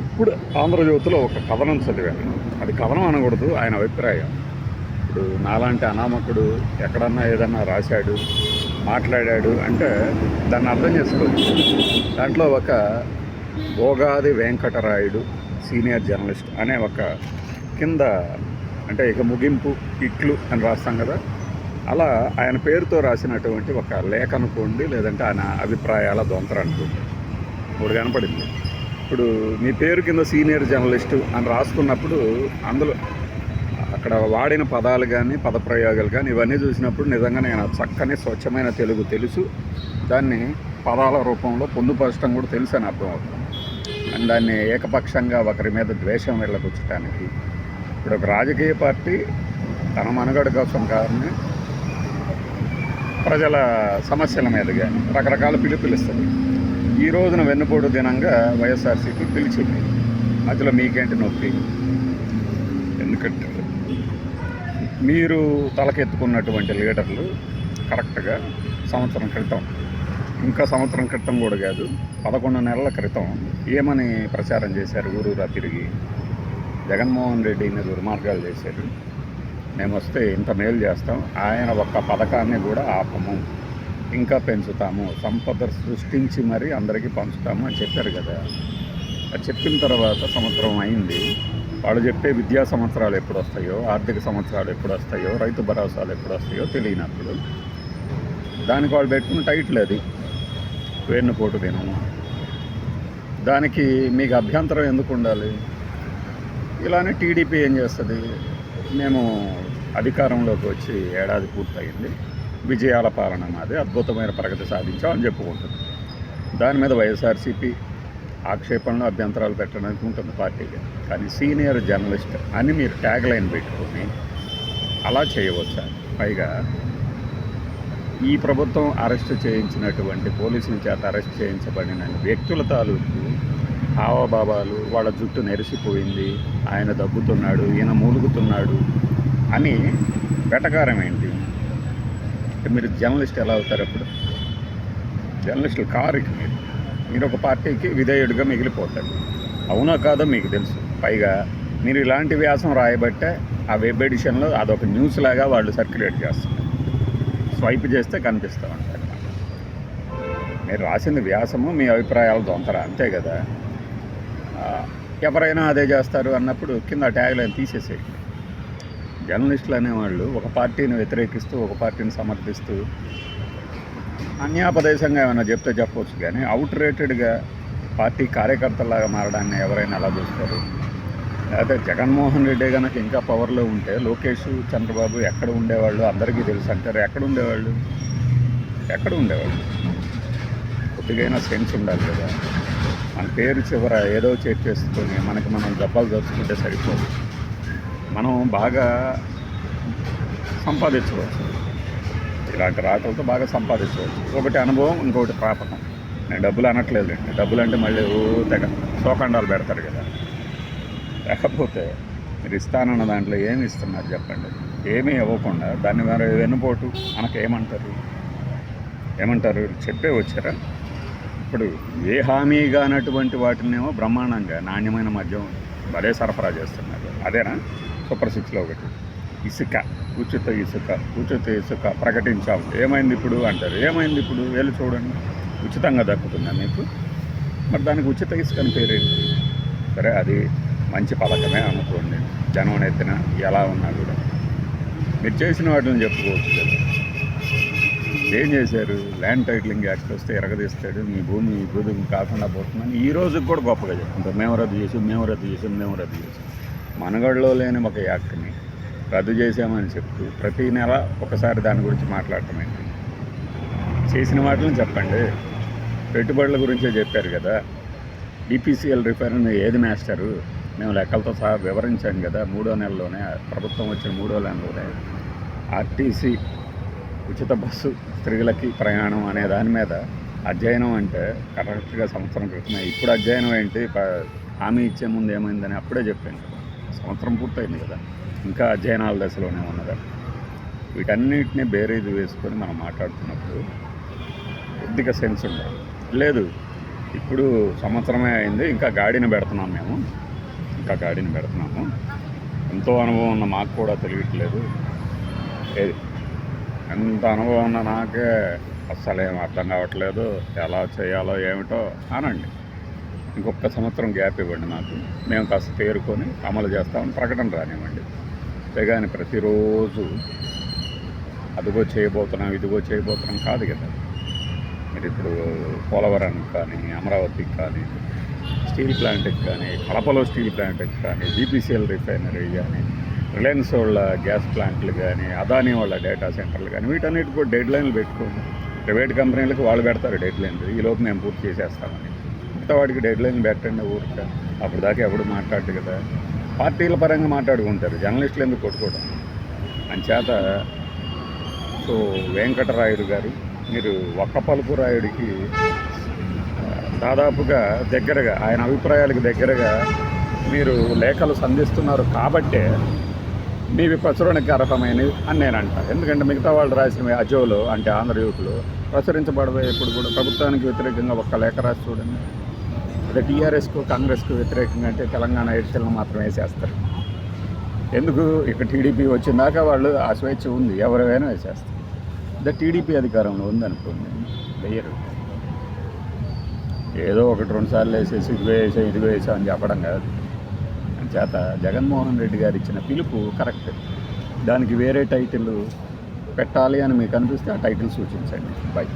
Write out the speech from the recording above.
ఇప్పుడు ఆంధ్రజ్యోతిలో ఒక కథనం చదివాను. అది కథనం అనకూడదు ఆయన అభిప్రాయం. ఇప్పుడు నాలాంటి అనామకుడు ఎక్కడన్నా ఏదన్నా రాశాడు మాట్లాడాడు అంటే దాన్ని అర్థం చేసుకోవచ్చు. దాంట్లో ఒక భోగాది వెంకటరాయుడు సీనియర్ జర్నలిస్ట్ అనే ఒక కింద అంటే ఇక ముగింపు ఇట్లు అని రాస్తాం కదా. అలా ఆయన పేరుతో రాసినటువంటి ఒక లేఖ అనుకోండి లేదంటే ఆయన అభిప్రాయాల దొంతర అనుకోండి ఇప్పుడు కనపడింది. ఇప్పుడు మీ పేరు కింద సీనియర్ జర్నలిస్టు అని రాసుకున్నప్పుడు అందులో అక్కడ వాడిన పదాలు కానీ పదప్రయోగాలు కానీ ఇవన్నీ చూసినప్పుడు నిజంగా నేను చక్కని స్వచ్ఛమైన తెలుగు తెలుసు. దాన్ని పదాల రూపంలో పొందుపరచడం కూడా తెలుసు అని అర్థమవుతుంది అండ్ దాన్ని ఏకపక్షంగా ఒకరి మీద ద్వేషం వెళ్ళకొచ్చటానికి ఇప్పుడు ఒక రాజకీయ పార్టీ తన మనుగడ కోసం కాదని ప్రజల సమస్యల మీద కానీ రకరకాల పిలుపులు ఇస్తుంది. ఈ రోజున వెన్నుపోటు దినంగా వైఎస్ఆర్సీపీ పిలిచింది. మధ్యలో మీకేంటి నొప్పి? ఎందుకంటే మీరు తలకెత్తుకున్నటువంటి లీడర్లు కరెక్ట్గా సంవత్సరం క్రితం ఇంకా సంవత్సరం క్రితం కూడా కాదు పదకొండు నెలల క్రితం ఏమని ప్రచారం చేశారు ఊరూరా తిరిగి? జగన్మోహన్ రెడ్డి రెడ్డిని దుర్మార్గాలు చేశారు. మేము వస్తే ఇంత మేలు చేస్తాం ఆయన ఒక్క పథకాన్ని కూడా ఆపము. ఇంకా పెంచుతాము. సంపద సృష్టించి మరీ అందరికీ పంచుతాము అని చెప్పారు కదా. అది చెప్పిన తర్వాత సంవత్సరం అయింది. వాళ్ళు చెప్పే విద్యా సంవత్సరాలు ఎప్పుడు వస్తాయో ఆర్థిక సంవత్సరాలు ఎప్పుడు వస్తాయో రైతు భరోసాలు ఎప్పుడు వస్తాయో తెలియనప్పుడు దానికి వాళ్ళు పెట్టుకున్న టైటిల్ అది. వెన్నుపోటు వినము దానికి మీకు అభ్యంతరం ఎందుకు ఉండాలి? ఇలానే టీడీపీ ఏం చేస్తుంది? మేము అధికారంలోకి వచ్చి ఏడాది పూర్తయింది. విజయాల పాలన మాది అద్భుతమైన ప్రగతి సాధించాం అని చెప్పుకుంటుంది. దాని మీద వైఎస్ఆర్సీపీ ఆక్షేపణలు అభ్యంతరాలు పెట్టడానికి ఉంటుంది పార్టీకి కానీ సీనియర్ జర్నలిస్ట్ అని మీరు ట్యాగ్ లైన్ పెట్టుకొని అలా చేయవచ్చా? పైగా ఈ ప్రభుత్వం అరెస్ట్ చేయించినటువంటి పోలీసుల చేత అరెస్ట్ చేయించబడిన వ్యక్తుల తాలూకు హావభావాలు వాళ్ళ జుట్టు నెరిసిపోయింది ఆయన దగ్గుతున్నాడు ఈయన మూలుగుతున్నాడు అని వెటకారం ఏంటి? మీరు జర్నలిస్ట్ ఎలా అవుతారు అప్పుడు? జర్నలిస్టులు కారు మీరు. మీరు ఒక పార్టీకి విధేయుడిగా మిగిలిపోతారు. అవునా కాదో మీకు తెలుసు. పైగా మీరు ఇలాంటి వ్యాసం రాయబట్టే ఆ వెబ్ ఎడిషన్లో అదొక న్యూస్ లాగా వాళ్ళు సర్క్యులేట్ చేస్తున్నారు. స్వైప్ చేస్తే కనిపిస్తూ ఉంటాయి మీరు రాసిన వ్యాసము మీ అభిప్రాయాలు దొంతరా అంతే కదా. ఎవరైనా అదే చేస్తారు అన్నప్పుడు కింద ట్యాగ్లైన్ తీసేసేయండి. జర్నలిస్టులు అనేవాళ్ళు ఒక పార్టీని వ్యతిరేకిస్తూ ఒక పార్టీని సమర్థిస్తూ అన్యాపదేశంగా ఏమైనా చెప్తే చెప్పవచ్చు కానీ అవుట్ రేటెడ్గా పార్టీ కార్యకర్తలాగా మారడాన్ని ఎవరైనా అలా చూస్తారు? లేకపోతే జగన్మోహన్ రెడ్డి కనుక ఇంకా పవర్లో ఉంటే లోకేష్ చంద్రబాబు ఎక్కడ ఉండేవాళ్ళు? అందరికీ తెలుసు అంటారు. ఎక్కడ ఉండేవాళ్ళు? ఎక్కడ ఉండేవాళ్ళు? కొద్దిగైనా సెన్స్ ఉండాలి కదా. మన పేరు చివర ఏదో చేర్చేసుకొని మనకి మనం దెబ్బలు దోచుకుంటే సరిపోదు. మనం బాగా సంపాదించవచ్చు. ఇలాంటి రాటలతో బాగా సంపాదించవచ్చు. ఒకటి అనుభవం ఇంకొకటి ప్రాపకం. నేను డబ్బులు అనట్లేదండి డబ్బులు అంటే మళ్ళీ ఓ తెగ శోకండాలు పెడతారు కదా. లేకపోతే మీరు ఇస్తానన్న దాంట్లో ఏమి ఇస్తున్నారు చెప్పండి. ఏమీ ఇవ్వకుండా దాన్ని మరి వెన్నుపోటు మనకు ఏమంటారు ఏమంటారు? చెప్పే వచ్చారా? ఇప్పుడు ఏ హామీగా అన్నటువంటి వాటినేమో బ్రహ్మాండంగా నాణ్యమైన మద్యం భలే సరఫరా చేస్తున్నారు. అదేనా? సూపర్ సిక్స్లో ఒకటి. ఇసుక ఉచిత ఇసుక ఉచిత ఇసుక ప్రకటించాం. ఏమైంది ఇప్పుడు అంటారు? ఏమైంది ఇప్పుడు? వేలు చూడండి. ఉచితంగా దక్కుతుందా మీకు? మరి దానికి ఉచిత ఇసుక అని పేరేంటి? సరే అది మంచి పథకమే అనుకోండి. జనం ఎత్తిన ఎలా ఉన్నా కూడా. మీరు చేసిన వాటిని చెప్పుకోవచ్చు కదా. ఏం చేశారు? ల్యాండ్ టైటిలింగ్ యాక్ట్ వస్తే ఎరగదీస్తాడు. మీ భూమి భూమి కాకుండా పోతుందని ఈ రోజుకి కూడా గొప్పగా చెప్పుకుంటాం మేము రద్దు చేసాం మేము రద్దు చేసాం మేము రద్దు చేసాం. మనగడలో లేని ఒక యాక్ట్ని రద్దు చేసామని చెప్తూ ప్రతి నెల ఒకసారి దాని గురించి మాట్లాడటం ఏంటి? చేసిన వాటిని చెప్పండి. పెట్టుబడుల గురించే చెప్పారు కదా. బీపీసీఎల్ రిఫైన్ ఏది మాస్టరు? మేము లెక్కలతో సహా వివరించాం కదా. మూడో నెలలోనే ప్రభుత్వం వచ్చిన మూడో నెలలోనే ఆర్టీసీ ఉచిత బస్సు స్త్రీలకి ప్రయాణం అనే దాని మీద అధ్యయనం అంటే కరెక్ట్గా సంవత్సరం క్రితమే. ఇప్పుడు అధ్యయనం ఏంటి? ప- హామీ ఇచ్చే ముందు ఏమైందని అప్పుడే చెప్పాను కదా. సంవత్సరం పూర్తయింది కదా. ఇంకా అధ్యయనాల దశలోనే ఉన్నదా? వీటన్నిటిని బేరీజు వేసుకొని మనం మాట్లాడుతున్నప్పుడు కొద్దిగా సెన్స్ ఉండాలి. లేదు ఇప్పుడు సంవత్సరమే అయింది ఇంకా గాడిని పెడుతున్నాం మేము. ఇంకా గాడిని పెడుతున్నాము. ఎంతో అనుభవం ఉన్న మాకు కూడా తెలియట్లేదు. ఏది ఎంత అనుభవం ఉన్న నాకే అస్సలు ఏం అర్థం కావట్లేదు. ఎలా చేయాలో ఏమిటో అనండి. ఇంకొక సంవత్సరం గ్యాప్ ఇవ్వండి నాకు మేము కాస్త తేరుకొని అమలు చేస్తామని ప్రకటన రానివ్వండి. అంతేగాని ప్రతిరోజు అదిగో చేయబోతున్నాం ఇదిగో చేయబోతున్నాం కాదు కదా. మీరు ఇప్పుడు పోలవరానికి కానీ అమరావతికి కానీ స్టీల్ ప్లాంట్కి కానీ కడపలో స్టీల్ ప్లాంట్కి కానీ బీపీసీఎల్ రిఫైనరీ కానీ రిలయన్స్ వాళ్ళ గ్యాస్ ప్లాంట్లు కానీ అదానీ వాళ్ళ డేటా సెంటర్లు కానీ వీటన్నిటి కూడా డెడ్ లైన్లు పెట్టుకోండి. ప్రైవేట్ కంపెనీలకు వాళ్ళు పెడతారు డెడ్ లైన్లు. ఈ లోపు మేము పూర్తి చేసేస్తామని. మిగతా వాడికి డెడ్ లైన్ పెట్టండి ఊరిక. అప్పుడు దాకా ఎవడు మాట్లాడదు కదా. పార్టీల పరంగా మాట్లాడుకుంటారు. జర్నలిస్టులు ఎందుకు కొట్టుకోవడం? అంచేత సో వెంకటరాయుడు గారు మీరు ఒక్క పలుపు రాయుడికి దాదాపుగా దగ్గరగా ఆయన అభిప్రాయాలకు దగ్గరగా మీరు లేఖలు సంధిస్తున్నారు కాబట్టే మీవి ప్రచురణకి అర్హమైనవి అని నేను అంట. ఎందుకంటే మిగతా వాళ్ళు రాసిన అజోలో అంటే ఆంధ్ర యువకులు ప్రచురించబడబోయేప్పుడు కూడా ప్రభుత్వానికి వ్యతిరేకంగా ఒక్క లేఖ రాసి చూడండి. అదే టీఆర్ఎస్కు కాంగ్రెస్కు వ్యతిరేకంగా అంటే తెలంగాణ ఎడిషన్లు మాత్రం వేసేస్తారు ఎందుకు? ఇక్కడ టీడీపీ వచ్చిందాక వాళ్ళు ఆ స్వేచ్ఛ ఉంది ఎవరైనా వేసేస్తారు అదే టీడీపీ అధికారంలో ఉందనుకోండి వేయరు ఏదో ఒకటి రెండు సార్లు వేసేసి ఇదిగో వేసా ఇదిగో వేసా అని చెప్పడం కాదు. చేత జగన్మోహన్ రెడ్డి గారు ఇచ్చిన పిలుపు కరెక్ట్. దానికి వేరే టైటిల్ పెట్టాలి అని మీకు అనిపిస్తే ఆ టైటిల్ సూచించండి. బై.